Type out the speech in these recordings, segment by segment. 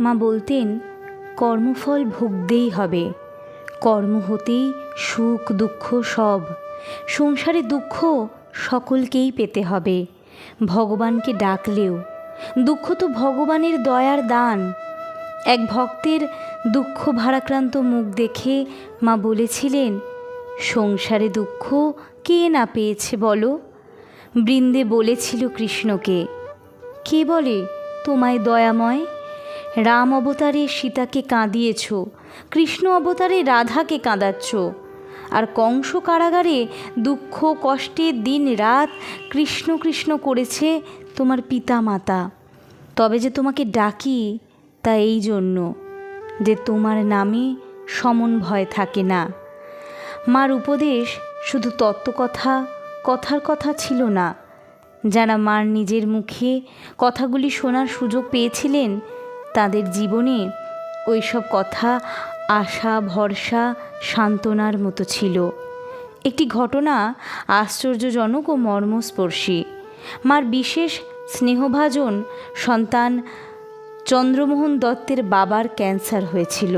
মা বলতেন, কর্মফল ভুগতেই হবে। কর্ম হতেই সুখ, দুঃখ সব। সংসারে দুঃখ সকলকেই পেতে হবে। ভগবানকে ডাকলেও। দুঃখ তো ভগবানের দয়ার দান। এক ভক্তের দুঃখ ভারাক্রান্ত মুখ দেখে মা বলেছিলেন, সংসারে দুঃখ কে না পেয়েছে বলো? বৃন্দে বলেছিল কৃষ্ণকে, কে বলে তোমায় দয়াময়? রাম অবতারে সীতাকে কাঁদিয়েছ, কৃষ্ণ অবতারে রাধাকে কাঁদাচ্ছ। আর কংস কারাগারে দুঃখ, কষ্টে দিন রাত কৃষ্ণ কৃষ্ণ করেছে তোমার পিতা মাতা তবে যে তোমাকে ডাকি তা এই জন্য যে তোমার নামে সমন ভয় থাকে না। মার উপদেশ শুধু তত্ত্বকথা, কথার কথা ছিল না। যারা মার নিজের মুখে কথাগুলি শোনার সুযোগ পেয়েছিলেন তাদের জীবনে ওইসব কথা, আশা, ভরসা, সান্ত্বনার মতো ছিল। একটি ঘটনা আশ্চর্যজনক ও মর্মস্পর্শী। মার বিশেষ স্নেহভাজন সন্তান চন্দ্রমোহন দত্তের বাবার ক্যান্সার হয়েছিল।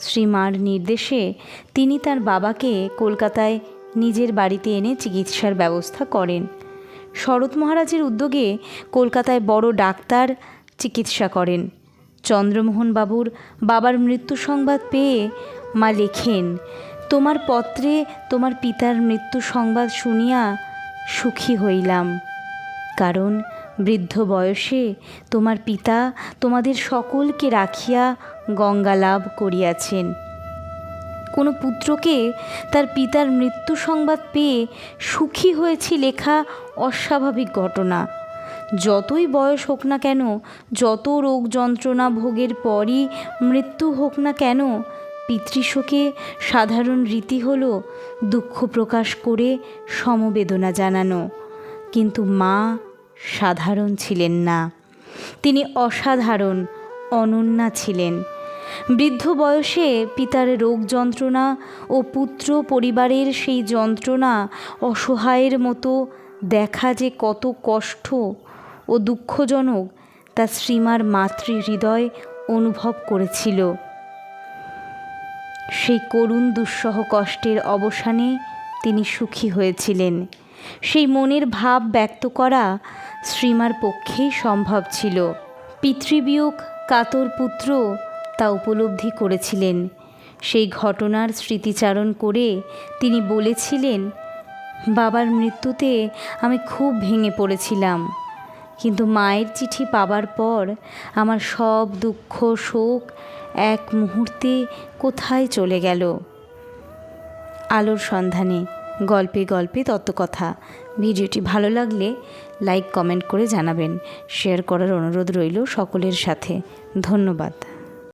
শ্রীমার নির্দেশে তিনি তার বাবাকে কলকাতায় নিজের বাড়িতে এনে চিকিৎসার ব্যবস্থা করেন। শরৎ মহারাজের উদ্যোগে কলকাতায় বড় ডাক্তার চিকিৎসা করেন। চন্দ্রমোহন বাবুর বাবার মৃত্যু সংবাদ পেয়ে মা লেখেন, তোমার পত্রে তোমার পিতার মৃত্যু সংবাদ শুনিয়া সুখী হইলাম। কারণ বৃদ্ধ বয়সে তোমার পিতা তোমাদের সকলকে রাখিয়া গঙ্গা লাভ করিয়াছেন। কোনো পুত্রকে তার পিতার মৃত্যু সংবাদ পেয়ে সুখী হয়েছি লেখা অস্বাভাবিক ঘটনা। যতই বয়স হোক না কেন, যত রোগ যন্ত্রণা ভোগের পরই মৃত্যু হোক না কেন, পিতৃশোকে সাধারণ রীতি হল দুঃখ প্রকাশ করে সমবেদনা জানানো। কিন্তু মা সাধারণ ছিলেন না। তিনি অসাধারণ, অনন্যা ছিলেন। বৃদ্ধ বয়সে পিতার রোগ যন্ত্রণা ও পুত্র পরিবারের সেই যন্ত্রণা অসহায়ের মতো দেখা যে কত কষ্ট ও দুঃখজনক তা শ্রীমার মাতৃ হৃদয় অনুভব করেছিল। সেই করুণ দুঃসহ কষ্টের অবসানে তিনি সুখী হয়েছিলেন। সেই মনের ভাব ব্যক্ত করা শ্রীমার পক্ষেই সম্ভব ছিল। পিতৃবিয়োগ কাতর পুত্র তা উপলব্ধি করেছিলেন। সেই ঘটনার স্মৃতিচারণ করে তিনি বলেছিলেন, বাবার মৃত্যুতে আমি খুব ভেঙে পড়েছিলাম। কিন্তু মায়ের চিঠি পাবার পর আমার সব দুঃখ, শোক এক মুহূর্তে কোথায় চলে গেল? আলোর সন্ধানে গল্পে গল্পে তত্ত্বকথা। ভিডিওটি ভালো লাগলে লাইক, কমেন্ট করে জানাবেন। শেয়ার করার অনুরোধ রইল সকলের সাথে। ধন্যবাদ।